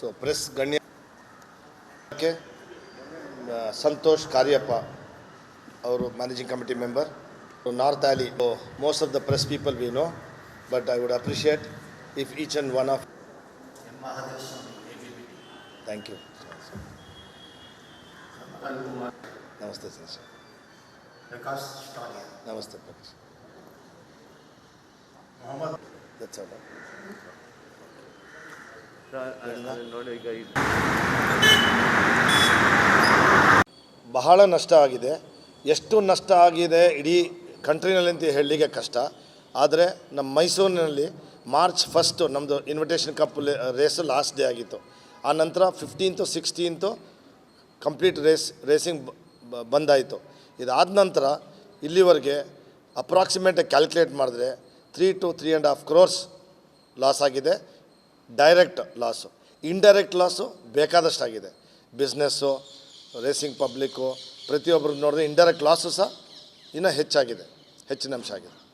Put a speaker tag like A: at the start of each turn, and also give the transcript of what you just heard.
A: So press ಗಣ್ಯಕ್ಕೆ ಆ, ಸಂತೋಷ್ ಕಾರ್ಯಪ್ಪ ಅವರು managing committee member normally most of the press people we know but I would appreciate if each and one of thank you ನಮಸ್ತೆ sir
B: Prakash ಸ್ಟಾಲಿಯಾ
A: ನಮಸ್ತೆ Prakash
B: Mohammed
A: that's all
C: ನೋಡಿ ಈಗ ಇದು
A: ಬಹಳ ನಷ್ಟ ಆಗಿದೆ. ಎಷ್ಟು ನಷ್ಟ ಆಗಿದೆ ಇಡೀ ಕಂಟ್ರಿನಲ್ಲಿ ಅಂತ ಹೇಳಲಿಕ್ಕೆ ಕಷ್ಟ. ಆದರೆ ನಮ್ಮ ಮೈಸೂರಿನಲ್ಲಿ ಮಾರ್ಚ್ ಫಸ್ಟು ನಮ್ಮದು invitation cup race last day ಆಗಿತ್ತು. ಆ ನಂತರ fifteenth sixteenth complete race racing ಬಂದಾಯಿತು. ಇದಾದ ನಂತರ ಇಲ್ಲಿವರೆಗೆ ಅಪ್ರಾಕ್ಸಿಮೇಟಾಗಿ ಕ್ಯಾಲ್ಕುಲೇಟ್ ಮಾಡಿದ್ರೆ three to three and half crores loss ಆಗಿದೆ. ಡೈರೆಕ್ಟ್ ಲಾಸು ಇಂಡೈರೆಕ್ಟ್ ಲಾಸು ಬೇಕಾದಷ್ಟಾಗಿದೆ. ಬಿಸ್ನೆಸ್ಸು ರೇಸಿಂಗ್ ಪಬ್ಲಿಕ್ಕು ಪ್ರತಿಯೊಬ್ಬರು ನೋಡಿದ್ರೆ ಇಂಡೈರೆಕ್ಟ್ ಲಾಸು ಸಹ ಇನ್ನೂ ಹೆಚ್ಚಾಗಿದೆ. ಹೆಚ್ಚಿನ ಅಂಶ ಆಗಿದೆ.